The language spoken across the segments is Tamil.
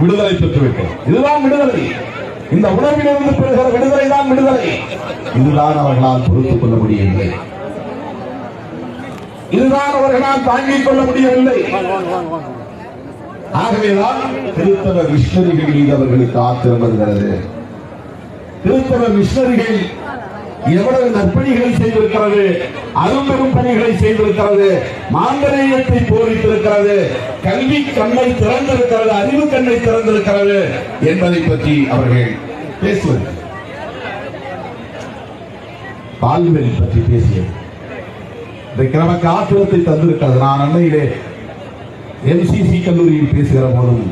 விடுதலை பெற்றுவிட்டோம் இதுதான் விடுதலை. இந்த உணவிலிருந்து பெறுகிற விடுதலை தான் விடுதலை. இதுதான் அவர்களால் பொறுத்துக் கொள்ள முடியவில்லை. இதுதான் அவர்களால் தாங்கிக் கொள்ள முடியவில்லை. ஆகவேதான் திருத்தவ மிஷனரிகள் மீது அவர்களுக்கு ஆத்திரம் வருகிறது. திருத்தவ மிஷனரிகள் எவ்வளவு நற்பணிகளை செய்திருக்கிறது அரும்பெரும் பணிகளை செய்திருக்கிறது மாந்தரேயத்தை போரித்திருக்கிறது கல்வி கண்ணை திறந்திருக்கிறது அறிவு கண்ணை திறந்திருக்கிறது என்பதை பற்றி அவர்கள் பேசுவது பால்வெளி பற்றி பேசியது. இன்றைக்கு நமக்கு ஆத்திரத்தை தந்திருக்கிறது. நான் அன்னையிலே எம்சிசி கல்லூரியில் பேசுகிற போதும்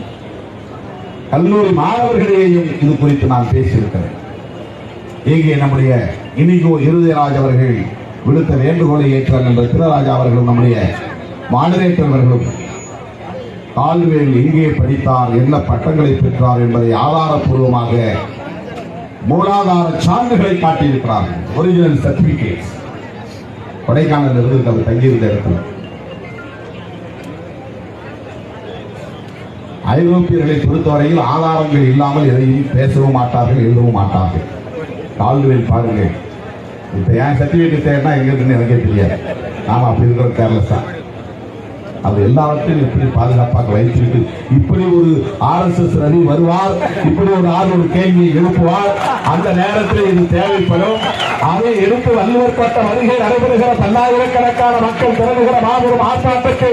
கல்லூரி மாணவர்களிடையேயும் இது குறித்து நான் பேசியிருக்கிறேன். இங்கே நம்முடைய இனிகோ இருதயராஜ் அவர்கள் விடுத்த வேண்டுகோளை ஏற்றார் என்ற திருராஜா அவர்களும் நம்முடைய மாடரேட்டர் அவர்களும் கால்வேல் எங்கே படித்தார் என்ன பட்டங்களை பெற்றார் என்பதை ஆதாரப்பூர்வமாக மூலாதார சான்றுகளை காட்டியிருக்கிறார். ஒரிஜினல் சர்டிபிகேட் கொடைக்கானல் இருந்து அவர் தங்கியிருந்த இடத்துல. ஐரோப்பியர்களை பொறுத்தவரையில் ஆதாரங்கள் இல்லாமல் எதையும் பேசவும் மாட்டார்கள் எழுதவும் மாட்டார்கள். கால்வேல் பாருங்கள். இப்ப என் சர்டிபிகேட் தேவைன்னா எங்க இருக்குன்னு எனக்கே தெரியாது. நாம அப்படி இருக்கிற கேர்லெஸ் தான் அது எல்லாவற்றையும் எப்படி பாதுகாப்பாக வைத்திருக்கு இப்படி ஒரு ஆர்எஸ்எஸ் ரவி வருவார் இப்படி ஒரு ஆள் ஒரு கேள்வியை எழுப்புவார் அந்த நேரத்தில் இது தேவைப்படும். அதை எடுத்து வல்லுவற்பட்ட வருகை நடைபெறுகிற பல்லாயிரக்கணக்கான மக்கள் திறனுகிற மாபெரும் ஆர்ப்பாட்டத்தை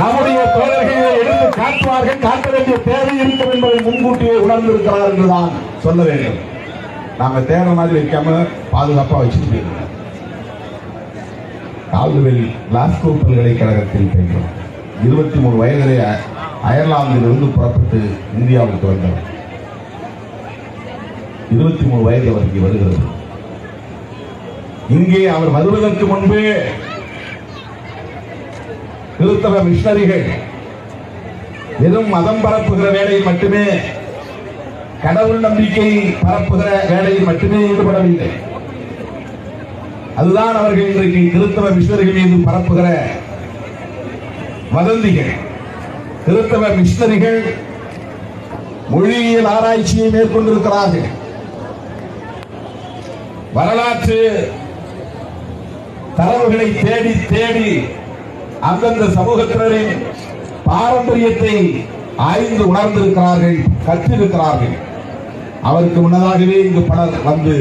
நம்முடைய தோழர்களை எடுத்து காட்டுவார்கள் காட்ட வேண்டிய தேவை இருக்கும் என்பதை முன்கூட்டியே உணர்ந்திருக்கிறார் என்றுதான் சொல்ல வேண்டும். நாங்க தேடுற மாதிரி வைக்காம பாதுகாப்பா வச்சுட்டு போயிருக்கோம் கிளாஸ்கோ பல்கலைக்கழகத்தில் பயின்றோம் இருபத்தி மூணு வயதிலே அயர்லாந்திலிருந்து புறப்பட்டு இந்தியாவுக்கு வந்தவர் இருபத்தி மூணு வயது அவருக்கு வருகிறது. இங்கே அவர் வருவதற்கு முன்பே கிறிஸ்தவ மிஷனரிகள் வெறும் மதம் பரப்புகிற வேலையை மட்டுமே கடவுள் நம்பிக்கை பரப்புகிற வேலையில் மட்டுமே ஈடுபடவில்லை. அதுதான் அவர்கள் இன்றைக்கு கிறிஸ்தவ மிஷினர்கள் மீது பரப்புகிற வதந்திகள். கிறிஸ்தவ மிஷினரிகள் மொழியியல் ஆராய்ச்சியை மேற்கொண்டிருக்கிறார்கள். வரலாற்று தரவுகளை தேடி தேடி அந்தந்த சமூகத்தினரின் பாரம்பரியத்தை ஆய்ந்து உணர்ந்திருக்கிறார்கள் கற்றிருக்கிறார்கள் அவருக்கு முன்னதாகவே இங்கு பலர் வந்து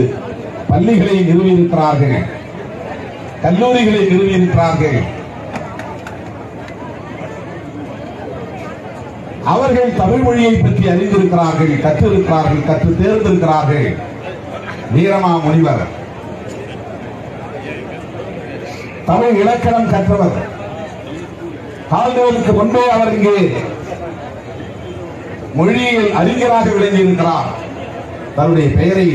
பள்ளிகளை நிறுவியிருக்கிறார்கள். கல்லூரிகளை நிறுவியிருக்கிறார்கள். அவர்கள் தமிழ் மொழியை பற்றி அறிந்திருக்கிறார்கள் கற்றிருக்கிறார்கள் கற்று தேர்ந்திருக்கிறார்கள். வீரமா முனிவர். தமிழ் இலக்கணம் கற்றவர். கால்தோலுக்கு முன்பே அவர் இங்கே மொழியில் அறிஞராக விளங்கியிருக்கிறார். தன்னுடைய பெயரை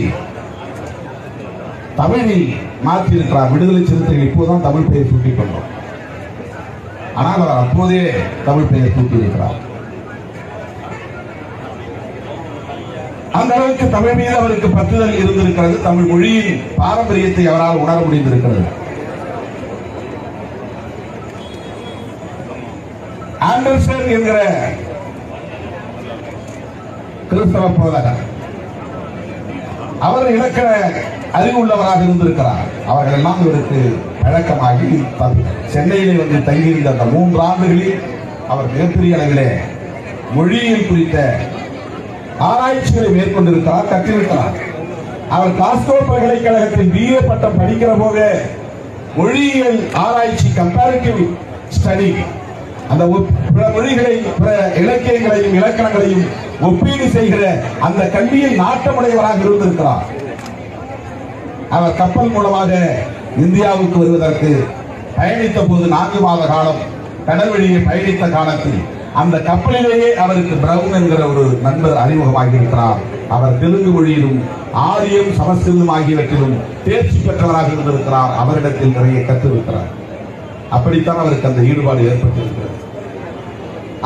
தமிழில் மாற்றியிருக்கிறார். விடுதலை சிறுத்தைகள் இப்போதான் தமிழ் பெயர் சூட்டிக் கொண்டோம். ஆனால் அவர் அப்போதே தமிழ் பெயர் சூட்டியிருக்கிறார். அந்த அளவுக்கு தமிழ் மீது அவருக்கு பற்றுதல் இருந்திருக்கிறது. தமிழ் மொழியின் பாரம்பரியத்தை அவரால் உணர முடிந்திருக்கிறது. ஆண்டர்சன் என்கிற கிறிஸ்தவ போதகர் அவர் இலக்கண அறிவுள்ளவராக இருந்திருக்கிறார் அவர்கள் எல்லாம் இவருக்கு பழக்கமாகி சென்னையிலே வந்து தங்கியிருந்த அந்த மூன்று ஆண்டுகளில் அவர் மிகப்பெரிய அளவிலே மொழியியல் குறித்த ஆராய்ச்சிகளை மேற்கொண்டிருக்கிறார் கற்றிருக்கிறார் அவர் காஸ்கோ பல்கலைக்கழகத்தில் பிஏ பட்டம் படிக்கிற போதே மொழியியல் ஆராய்ச்சி கம்பேரிட்டிவ் ஸ்டடி அந்த பிற மொழிகளை பிற இலக்கியங்களையும் இலக்கணங்களையும் ஒப்பீடு செய்கிற அந்த கல்வியை நாட்டமுடையவராக இருந்திருக்கிறார். அவர் கப்பல் மூலமாக இந்தியாவுக்கு வருவதற்கு பயணித்த போது நான்கு மாத காலம் கடல் வழியை பயணித்த காலத்தில் அந்த கப்பலிலேயே அவருக்கு பிரவுன் என்கிற ஒரு நண்பர் அறிமுகமாகி இருக்கிறார் அவர் தெலுங்கு மொழியிலும் ஆரியம் சமஸ்கிருதம் ஆகியவற்றிலும் தேர்ச்சி பெற்றவராக இருந்திருக்கிறார். அவரிடத்தில் நிறைய கற்றிருக்கிறார் அப்படித்தான் அவருக்கு அந்த ஈடுபாடு ஏற்பட்டிருக்கிறது.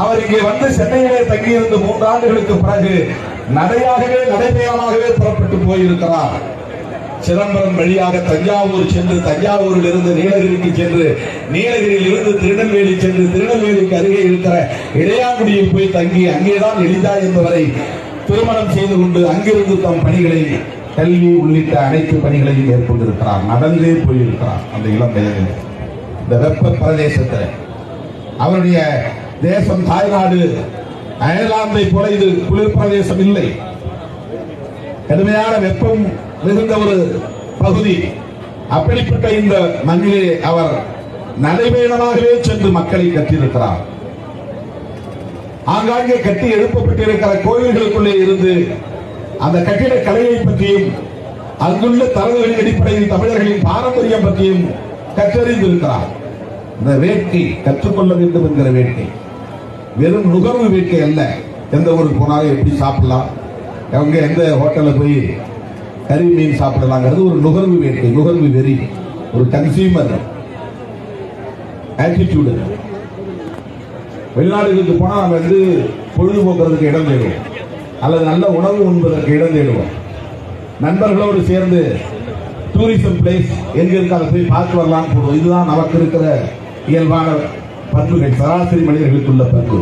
அவர் இங்கே வந்து சென்னையிலே தங்கியிருந்து மூன்று ஆண்டுகளுக்கு பிறகு நடையாகவே நடைபயணமாகவே புறப்பட்டு போயிருக்கிறார். சிதம்பரம் வழியாக தஞ்சாவூர் சென்று தஞ்சாவூரில் இருந்து நீலகிரிக்கு சென்று நீலகிரியில் இருந்து திருநெல்வேலி சென்று திருநெல்வேலிக்கு அருகே இருக்கிற இடையாங்குடியில் போய் தங்கி அங்கேதான் எளிதா என்பவரை திருமணம் செய்து கொண்டு அங்கிருந்து தம் பணிகளை கல்வி உள்ளிட்ட அனைத்து பணிகளையும் மேற்கொண்டிருக்கிறார். நடந்தே போயிருக்கிறார் அந்த இளம் வயதில். இந்த வெப்ப பிரதேசத்தில். அவருடைய தேசம் தாய்நாடு அயர்லாந்தை போல இது குளிர் பிரதேசம் இல்லை. கடுமையான வெப்பம் மிகுந்த ஒரு பகுதி. அப்படிப்பட்ட இந்த மண்ணிலே அவர் நடைபயணமாகவே சென்று மக்களை கற்றிருக்கிறார் ஆங்காங்கே கட்டி எழுப்பப்பட்டிருக்கிற கோயில்களுக்குள்ளே இருந்து அந்த கட்டிட கலையை பற்றியும் அங்குள்ள தரவுகளின் அடிப்படையில் தமிழர்களின் பாரம்பரியம் பற்றியும் கற்றறிந்திருக்கிறார். இந்த வேட்கை கற்றுக்கொள்ள வேண்டும் என்கிற வேட்கை. வெறும் நுகர்வு வேட்கை அல்ல. எந்த ஊருக்கு போனாலும் எப்படி சாப்பிடலாம்? அவங்க எந்த ஹோட்டலில் போய் கறி மீன் சாப்பிடலாங்கிறது ஒரு நுகர்வு வேட்கை நுகர்வு வெறி. ஒரு கன்சியூமர் ஆட்டிடியூடு வெளிநாடுகளுக்கு போனால் நம்ம வந்து பொழுதுபோக்குறதுக்கு இடம் தேடுவோம். அல்லது நல்ல உணவு உண்பதற்கு இடம் தேடுவோம். நண்பர்களோடு சேர்ந்து டூரிசம் பிளேஸ் எங்க இருக்கு அதை போய் பார்த்து வரலாம்னு போடுவோம் இதுதான் நமக்கு இருக்கிற இயல்பான பண்புகள் சராசரி மனிதர்களுக்குள்ள பண்பு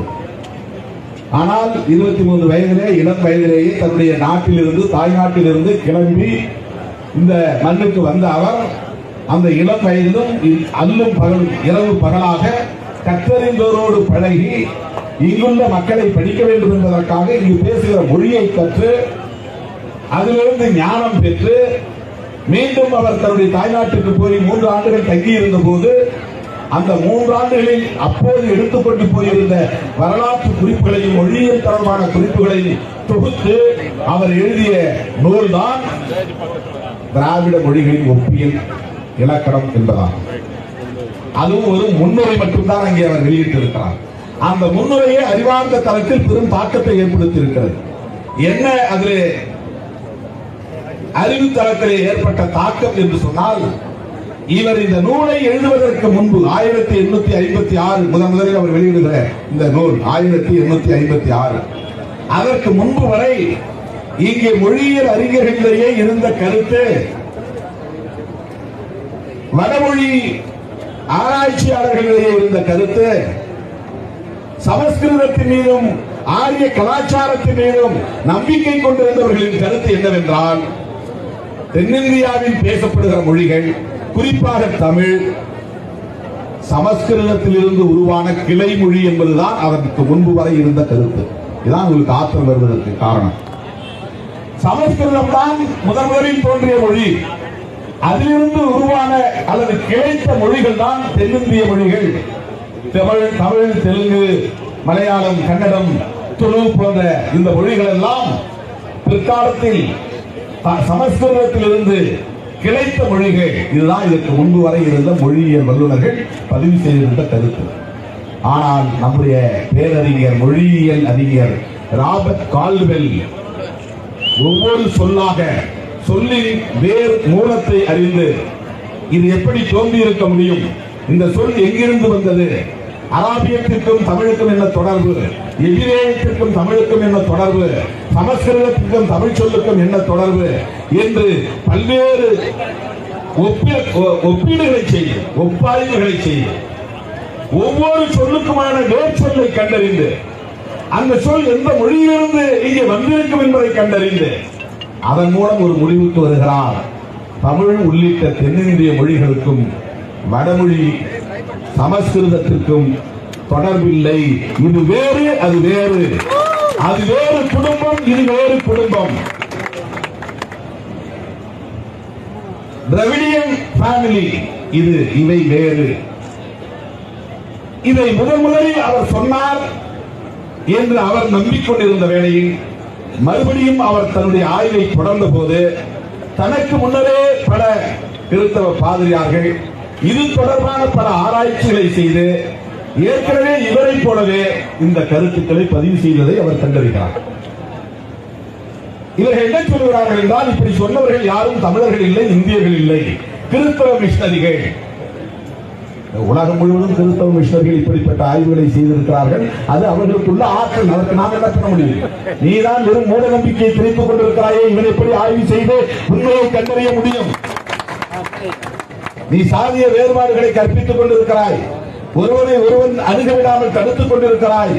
ஆனால் இருபத்தி மூன்று வயதிலே இளம் வயதிலேயே தன்னுடைய நாட்டிலிருந்து தாய்நாட்டிலிருந்து கிளம்பி இந்த மண்ணுக்கு வந்த அவர் அந்த இளம் வயதிலும் இ- அல்லும் பகல் இரவு பகலாக கற்றறிந்தோரோடு பழகி இங்குள்ள மக்களை படிக்க வேண்டும் என்பதற்காக இங்கு பேசுகிற மொழியை கற்று அதிலிருந்து ஞானம் பெற்று மீண்டும் அவர் தன்னுடைய தாய்நாட்டுக்கு போய் மூன்று ஆண்டுகள் தங்கியிருந்த போது அந்த மூன்றாண்டுகளில் அப்போது எடுத்துக்கொண்டு போயிருந்த வரலாற்று குறிப்புகளையும் மொழியியல் தொடர்பான குறிப்புகளையும் தொகுத்து அவர் எழுதிய நூல் தான் திராவிட மொழிகளின் ஒப்பியல் இலக்கணம் என்பதாகும். அதுவும் ஒரு முன்னுரை மட்டும்தான் அங்கே அவர் வெளியிட்டிருக்கிறார். அந்த முன்னுரையே அறிவார்ந்த தளத்தில் பெரும் தாக்கத்தை ஏற்படுத்தியிருக்கிறது. என்ன அதில் அறிவு தளத்திலே ஏற்பட்ட தாக்கம் என்று சொன்னால் இவர் இந்த நூலை எழுதுவதற்கு முன்பு ஆயிரத்தி எண்ணூத்தி ஐம்பத்தி ஆறு முதன் முதலில் அவர் வெளியிடுகிற இந்த நூல் ஆயிரத்தி எண்ணூத்தி ஐம்பத்தி ஆறு. அதற்கு முன்பு வரை இங்கே மொழியியல் அறிஞர்களிடையே இருந்த கருத்து வடமொழி ஆராய்ச்சியாளர்களிடையே இருந்த கருத்து சமஸ்கிருதத்தின் மீதும் ஆரிய கலாச்சாரத்தின் மீதும் நம்பிக்கை கொண்டிருந்தவர்களின் கருத்து என்னவென்றால் தென்னிந்தியாவில் பேசப்படுகிற மொழிகள் குறிப்பாக தமிழ் சமஸ்கிருதத்திலிருந்து உருவான கிளை மொழி என்பதுதான் அதற்கு முன்பு வரை இருந்த கருத்து. இதான் உங்களுக்கு ஆத்திரம் வருவதற்கு காரணம். சமஸ்கிருதம் தான் முதன் முதலில் தோன்றிய மொழி. அதிலிருந்து உருவான அல்லது கிளைத்த மொழிகள் தான் தென்னிந்திய மொழிகள். தமிழ் தமிழ் தெலுங்கு மலையாளம் கன்னடம் துளு போன்ற இந்த மொழிகள் எல்லாம் பிற்காலத்தில் த- சமஸ்கிருதத்திலிருந்து கிளைத்த மொழிகள். இதுதான் இதற்கு முன்பு வரை இருந்த மொழியியல் வல்லுநர்கள் பதிவு செய்திருந்த கருத்து. ஆனால் நம்முடைய பேரறிஞர் மொழியியல் அறிஞர் ராபர்ட் கால்வெல் ஒவ்வொரு சொல்லாக சொல்லின் வேறு மூலத்தை அறிந்து இது எப்படி தோன்றி இருக்க முடியும்? இந்த சொல் எங்கிருந்து வந்தது? அராபியத்திற்கும் தமிழுக்கும் என்ன தொடர்பு? எதிரேயத்திற்கும் தமிழுக்கும் என்ன தொடர்பு? சமஸ்கிருதத்துக்கும் தமிழ் சொல்லுக்கும் என்ன தொடர்பு என்று பல்வேறு ஒ- ஒப்பீடுகளை செய்து ஒப்பாய்வுகளை செய்து ஒவ்வொரு சொல்லுக்குமான வேர் சொல்லை கண்டறிந்து அந்த சொல் எந்த மொழியிலிருந்து இங்கே வந்திருக்கும் என்பதை கண்டறிந்து அதன் மூலம் ஒரு முடிவுக்கு வருகிறார். தமிழ் உள்ளிட்ட தென்னிந்திய மொழிகளுக்கும் வடமொழி சமஸ்கிருதத்திற்கும் தொடர்பில்லை. இது வேறு அது வேறு. அது வேறு குடும்பம் இது வேறு குடும்பம். திராவிடியன் ஃபேமிலி இது இவை வேறு. இதை முதன் முதலில் அவர் சொன்னார் என்று அவர் நம்பிக்கொண்டிருந்த வேளையில் மறுபடியும் அவர் தன்னுடைய ஆய்வை தொடர்ந்த போது தனக்கு முன்னரே பல கிறிஸ்தவ பாதிரியார்கள் இது தொடர்பான பல ஆராய்ச்சிகளை செய்து ஏற்கனவே இவரைப் போலவே இந்த கருத்துக்களை பதிவு செய்ததை அவர் கண்டறிகிறார். இவர்கள் என்ன சொல்கிறார்கள் என்றால் இப்படி சொன்னவர்கள் யாரும் தமிழர்கள் இல்லை இந்தியர்கள் இல்லை. கிறிஸ்தவ மிஷினரிகள். உலகம் முழுவதும் கிறிஸ்தவ மிஷினர்கள் இப்படிப்பட்ட ஆய்வுகளை செய்திருக்கிறார்கள். அது அவர்களுக்குள்ள ஆற்றல் அதற்கு நாம் என்ன பண்ண முடியும்? நீதான் வெறும் மூட நம்பிக்கையை திணித்துக் கொண்டிருக்கிறாயே இவன் எப்படி ஆய்வு செய்து உண்மையை கண்டறிய முடியும்? நீ சாதிய வேறுபாடுகளை கற்பித்துக் கொண்டிருக்கிறாய். ஒருவனை ஒருவன் அணுக விடாமல் தடுத்துக் கொண்டிருக்கிறாய்.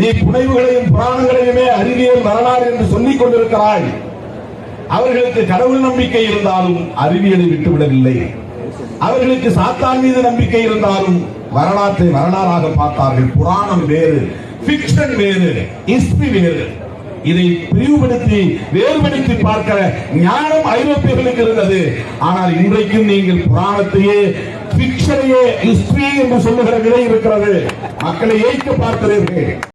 நீ புனைவுகளையும் புராணங்களையுமே அறிவியல் வரலாறு என்று சொல்லிக் கொண்டிருக்கிறாய். அவர்களுக்கு கடவுள் நம்பிக்கை இருந்தாலும் அறிவியலை விட்டுவிடவில்லை. அவர்களுக்கு சாத்தான் மீது நம்பிக்கை இருந்தாலும் வரலாற்றை வரலாறாக பார்த்தார்கள். புராணம் வேறு பிக்ஷன் வேறு ஹிஸ்டரி வேறு. இதை பிரிவுபடுத்தி வேறுபடுத்தி பார்க்கிற ஞானம் ஐரோப்பியர்களுக்கு இருந்தது. ஆனால் இன்றைக்கும் நீங்கள் புராணத்தையே பிக்ஷனையே ஹிஸ்டரி என்று சொல்லுகிற நிலை இருக்கிறது. மக்களை ஏய்க்க பார்க்கிறீர்கள்